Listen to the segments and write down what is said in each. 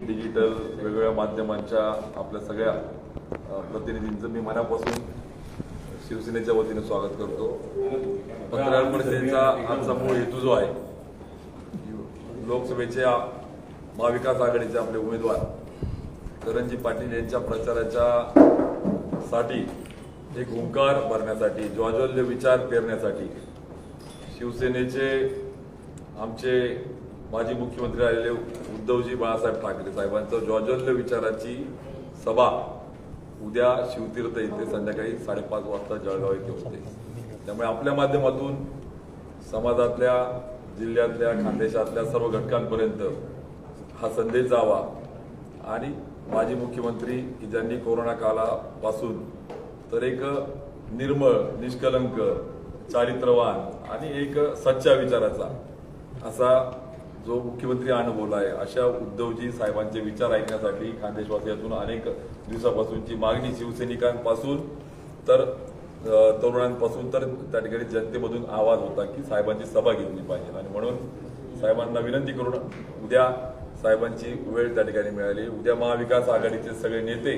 Digital वेगवेगळ्या माध्यमांच्या आपल्या सगळ्या प्रतिनिधींचं मी मनापासून शिवसेनेच्या वतीने स्वागत करतो. पत्रकार परिषदेचा आमचा मूळ हेतू जो आहे लोकसभेच्या महाविकास आघाडीचे आपले उमेदवार करणजी पाटील यांच्या प्रचाराच्या साठी एक हुंकार भरण्यासाठी ज्वाज्वल्य विचार पेरण्यासाठी शिवसेनेचे आमचे माजी मुख्यमंत्री राहिलेले उद्धवजी बाळासाहेब ठाकरे साहेबांचं ज्वाज्वल्य विचाराची सभा उद्या शिवतीर्थ येथे संध्याकाळी साडेपाच वाजता जळगाव येथे होते. त्यामुळे आपल्या माध्यमातून समाजातल्या जिल्ह्यातल्या खानदेशातल्या सर्व घटकांपर्यंत हा संदेश जावा. आणि माजी मुख्यमंत्री की ज्यांनी कोरोना कालापासून तर एक निर्मळ निष्कलंक चारित्रवान आणि एक सच्चा विचाराचा असा जो मुख्यमंत्री अनुभवला आहे अशा उद्धवजी साहेबांचे विचार ऐकण्यासाठी खानदेशवासियातून अनेक दिवसापासूनची मागणी शिवसैनिकांपासून तर तरुणांपासून तर त्या ठिकाणी जनतेमधून आवाज होता की साहेबांची सभा घेतली पाहिजे. आणि म्हणून साहेबांना विनंती करून उद्या साहेबांची वेळ त्या ठिकाणी मिळाली. उद्या महाविकास आघाडीचे सगळे नेते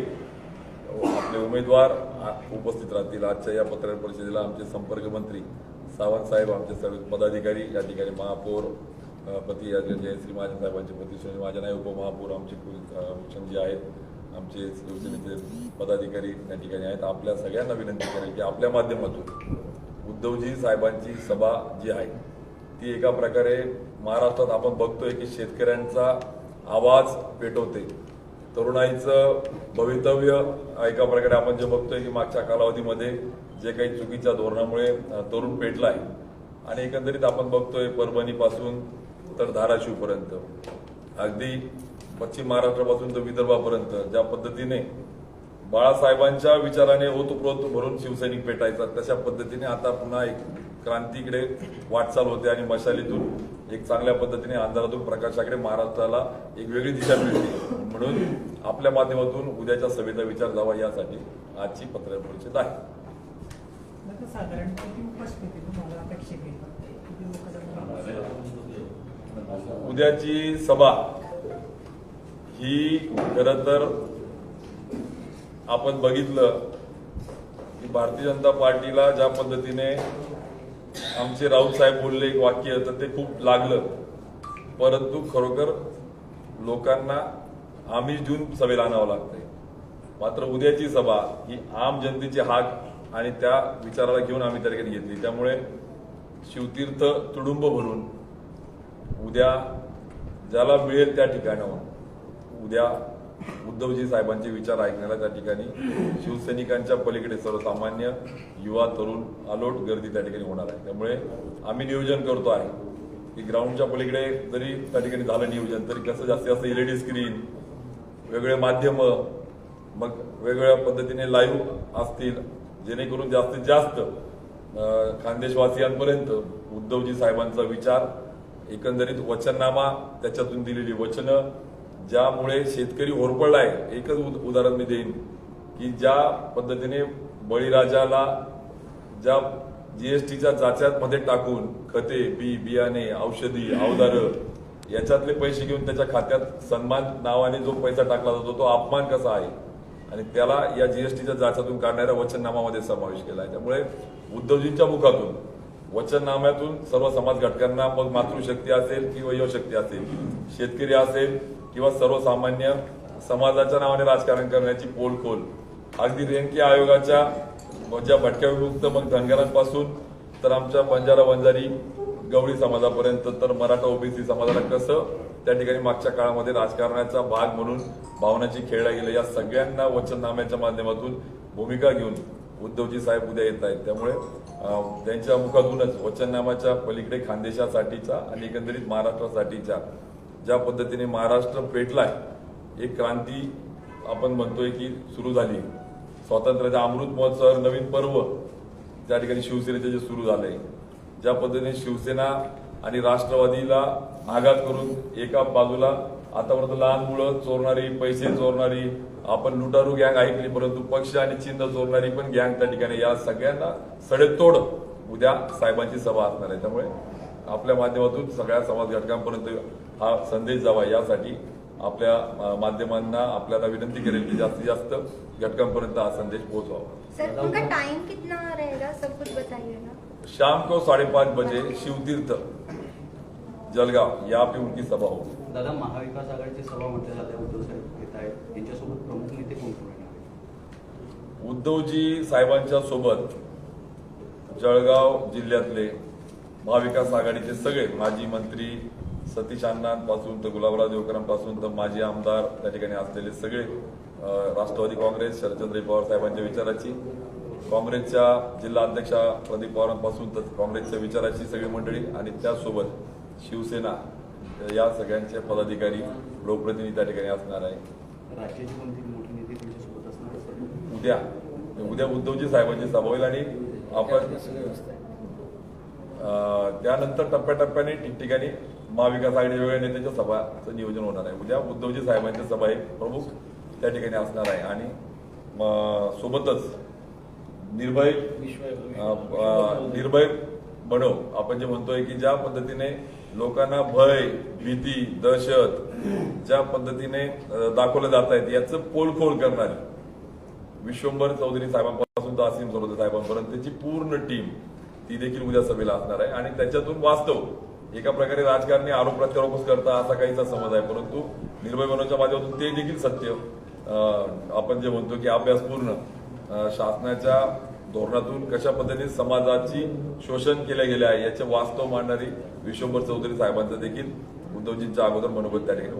आपले उमेदवार उपस्थित राहतील. आजच्या या पत्रकार परिषदेला आमचे संपर्क मंत्री सावंत साहेब आमचे सर्व पदाधिकारी या ठिकाणी महापौर पती जय जयश्री महाजन साहेबांचे पती सुनील महाजन आहे उपमहापौर आमचे कुल- आहेत आमचे शिवसेनेचे पदाधिकारी या ठिकाणी आहेत. आपल्या सगळ्यांना विनंती करेल की आपल्या माध्यमातून उद्धवजी साहेबांची सभा जी आहे ती एका प्रकारे महाराष्ट्रात आपण बघतोय की शेतकऱ्यांचा आवाज पेटवते. तरुणाईचं भवितव्य एका प्रकारे आपण जे बघतोय की मागच्या कालावधीमध्ये जे काही चुकीच्या धोरणामुळे तरुण पेटला आहे आणि एकंदरीत आपण बघतोय परभणीपासून तर धाराशिवपर्यंत. अगदी पश्चिम महाराष्ट्रापासून तर विदर्भापर्यंत ज्या पद्धतीने बाळासाहेबांच्या विचाराने ओतप्रोत भरून शिवसैनिक पेटायचा तशा पद्धतीने आता पुन्हा एक क्रांतीकडे वाटचाल होते आणि मशालीतून एक चांगल्या पद्धतीने अंधारातून प्रकाशाकडे महाराष्ट्राला एक वेगळी दिशा मिळते. म्हणून आपल्या माध्यमातून उद्याच्या सभेचा विचार जावा यासाठी आजची पत्र परिषद आहे. साधारण किती उपस्थिती तुम्हाला अपेक्षित उद्याची सभा ही खर तर आपण बघितलं की भारतीय जनता पार्टीला ज्या पद्धतीने आमचे राऊत साहेब बोलले एक वाक्य तर ते खूप लागलं. परंतु खरोखर लोकांना आम्ही देऊन सभेला आणावं लागतंय. मात्र उद्याची सभा ही आम जनतेची हाक आणि त्या विचाराला घेऊन आम्ही त्या ठिकाणी घेतली. त्यामुळे शिवतीर्थ तुडुंब भरून उद्या ज्याला मिळेल त्या ठिकाणावर. उद्या उद्धवजी साहेबांचे विचार ऐकण्याला त्या ठिकाणी शिवसैनिकांच्या पलीकडे सर्वसामान्य युवा तरुण आलोट गर्दी त्या ठिकाणी होणार आहे. त्यामुळे आम्ही नियोजन करतो आहे की ग्राउंडच्या पलीकडे जरी त्या ठिकाणी झालं नियोजन तरी कसं जास्तीत जास्त एलईडी स्क्रीन वेगळे माध्यम मग वेगवेगळ्या पद्धतीने लाईव्ह असतील जेणेकरून जास्तीत जास्त खानदेशवासियांपर्यंत उद्धवजी साहेबांचा विचार एकंदरीत वचननामा त्याच्यातून दिलेली वचनं ज्यामुळे शेतकरी होरपळलाय एकच उद- उदाहरण मी देईन की ज्या पद्धतीने बळीराजाला ज्या जीएसटीच्या जाच्यामध्ये टाकून खते बी बियाणे औषधी अवजारं याच्यातले पैसे घेऊन त्याच्या खात्यात सन्मान नावाने जो पैसा टाकला जातो तो अपमान कसा आहे? आणि त्याला या जीएसटीच्या जाचातून काढणाऱ्या वचननामामध्ये समावेश केला आहे. त्यामुळे उद्धवजींच्या मुखातून वचननाम्यातून सर्व समाज घटकांना मग मातृशक्ती असेल किंवा युवशक्ती असेल शेतकरी असेल किंवा सर्वसामान्य समाजाच्या नावाने राजकारण करण्याची पोलखोल. अगदी रेणकी आयोगाच्या ज्या भटक्या विमुक्त मग धनगरांपासून तर आमच्या बंजारा वंजारी गवळी समाजापर्यंत तर मराठा ओबीसी समाजाला कसं त्या ठिकाणी मागच्या काळामध्ये राजकारणाचा भाग म्हणून भावनाची खेळला गेलं या सगळ्यांना वचननाम्याच्या माध्यमातून भूमिका घेऊन उद्धवजी साहेब उद्या येत आहेत. त्यामुळे त्यांच्या मुखातूनच वचननामाच्या पलीकडे खानदेशासाठीचा आणि एकंदरीत महाराष्ट्रासाठीच्या ज्या पद्धतीने महाराष्ट्र पेटलाय एक क्रांती आपण म्हणतोय की सुरू झाली. स्वातंत्र्याचा अमृत महोत्सव नवीन पर्व त्या ठिकाणी शिवसेनेचे जे सुरू झालंय. ज्या पद्धतीने शिवसेना आणि राष्ट्रवादीला आघात करून एका बाजूला आतापर्यंत लहान मुलं चोरणारी पैसे चोरणारी आपण लुटारू गँग ऐकली परंतु पक्ष आणि चिन्ह चोरणारी पण गँग त्या ठिकाणी. या सगळ्यांना सडेतोड उद्या साहेबांची सभा असणार आहे. त्यामुळे आपल्या माध्यमातून सगळ्या समाज घटकांपर्यंत हा संदेश जावा. यासाठी आपल्या माध्यमांना आपल्याला विनंती करेल की जास्तीत जास्त घटकांपर्यंत हा संदेश बताइएगा. शाम को साढ़े पाँच बजे शिवतीर्थ. जलगाव यहाँ पे उनकी सभा होगी दादा महाविकास आघाडीची सभा म्हटलं जाते उद्धव साहेब येत आहेत त्यांच्यासोबत प्रमुख नेते कोण कोण येणार आहेत? उद्धवजी साहेबांच्या सोबत जळगाव जिल्ह्यातले महाविकास आघाडीचे सगळे माजी मंत्री सतीश अण्णांपासून तर गुलाबराव देवकरांपासून तर माजी आमदार त्या ठिकाणी असलेले सगळे राष्ट्रवादी काँग्रेस शरदचंद्र पवार साहेबांच्या विचाराची काँग्रेसच्या जिल्हा अध्यक्षा प्रदीप पवारांपासून तर काँग्रेसच्या विचाराची सगळी मंडळी आणि त्यासोबत शिवसेना या सगळ्यांचे पदाधिकारी लोकप्रतिनिधी त्या ठिकाणी असणार आहे. उद्या उद्या उद्धवजी साहेबांची सभा होईल आणि आपण त्यानंतर टप्प्याटप्प्याने ठिकठिकाणी महाविकास आघाडी वेगळ्या नेत्यांच्या सभाचं नियोजन होणार आहे. उद्या उद्धवजी साहेबांची सभा एक प्रमुख त्या ठिकाणी असणार आहे. आणि सोबतच निर्भय निर्भय बनव. आपण जे म्हणतोय की ज्या पद्धतीने लोकांना भय भीती दहशत ज्या पद्धतीने अं, दाखवलं जात आहेत याचं पोलखोल करणारी विश्वंभर चौधरी साहेबांपासून तर असीम सरोदे साहेबांपर्यंत त्याची पूर्ण टीम ती देखील उद्या सभेला असणार आहे. आणि त्याच्यातून वास्तव एका प्रकारे राजकारणी आरोप प्रत्यारोपच करता असा काहीचा समज आहे. परंतु निर्भय बनवच्या माध्यमातून ते देखील सत्य अं, आपण जे म्हणतो की अभ्यासपूर्ण शासनाच्या धोरणातून कशा पद्धतीने समाजाची शोषण केले गेले आहे याचे वास्तव मांडणारी विश्वंभर चौधरी साहेबांचं देखील उद्धवजींच्या अगोदर मनोगत त्या ठिकाणी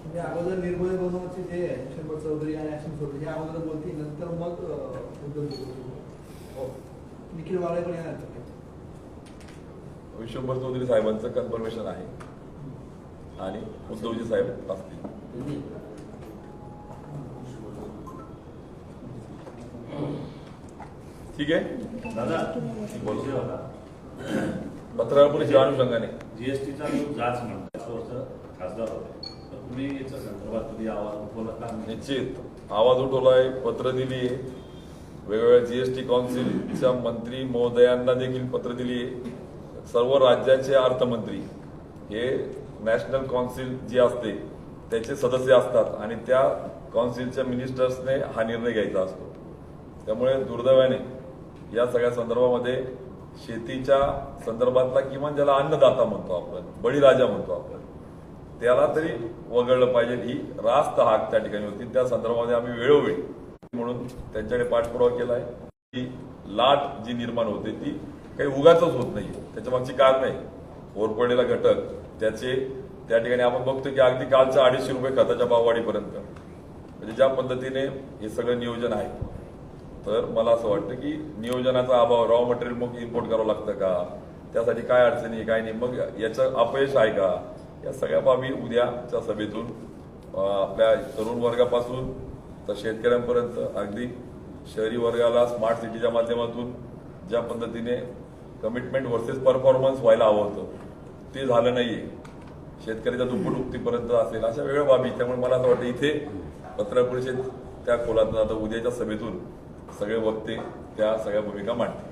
म्हणजे अगोदर निर्भय बनवचे जे आहे शंभर चौधरी आणि असीम चौधरी हे अगोदर बोलतील नंतर मग उद्धव. हो. निखिल वाळे पण येणार का? विश्वंभर चौधरी साहेबांचं कन्फर्मेशन आहे आणि उद्धवजी साहेब असतील ठीक आहे? दादा बोला. विषय होता पत्रकार परिषदेच्या अनुषंगाने जीएसटीचा जो जाच वर्ष खासदार होते. तर तुम्ही याच्या संदर्भात कधी आवाज उठवला का? निश्चित. आवाज उठवलाय पत्र दिली वेगवेगळ्या जीएसटी काउन्सिलच्या मंत्री महोदयांना देखील पत्र दिली सर्व राज्याचे अर्थमंत्री हे नॅशनल काउन्सिल जी असते त्याचे सदस्य असतात आणि त्या काउन्सिलच्या मिनिस्टर्सने हा निर्णय घ्यायचा असतो. त्यामुळे दुर्दैवाने या सगळ्या संदर्भामध्ये शेतीच्या संदर्भातला किमान ज्याला अन्नदाता म्हणतो आपण बळीराजा म्हणतो आपण त्याला तरी वगळलं पाहिजे. ही रास्त हाक त्या ठिकाणी होती. त्या संदर्भामध्ये आम्ही वेळोवेळी म्हणून त्यांच्याकडे पाठपुरावा केलाय. की लाट जी निर्माण होते ती काही उगाच होत नाही त्याच्या मागची कारण आहे. ओरपडलेला घटक त्याचे त्या ठिकाणी आपण बघतो की अगदी कालच्या अडीचशे रुपये खताच्या भाववाढीपर्यंत म्हणजे ज्या पद्धतीने हे सगळं नियोजन आहे तर मला असं वाटतं की नियोजनाचा अभाव रॉ मटेरियल मग इम्पोर्ट करावं लागतं का? त्यासाठी काय अडचणी आहे, काय नाही? मग याचं अपयश आहे का? या सगळ्या बाबी उद्याच्या सभेतून आपल्या तरुण वर्गापासून तर शेतकऱ्यांपर्यंत अगदी शहरी वर्गाला स्मार्ट सिटीच्या माध्यमातून ज्या पद्धतीने कमिटमेंट वर्सेस परफॉर्मन्स व्हायला हवं होतं ते झालं नाही शेतकऱ्याच्या दुप्पट उक्तीपर्यंत असेल अशा वेगळ्या बाबी त्यामुळे मला असं वाटतं इथे पत्रकार परिषद त्या खोलात आता उद्याच्या सभेतून सगळे वक्ते त्या सगळ्या भूमिका मांडतील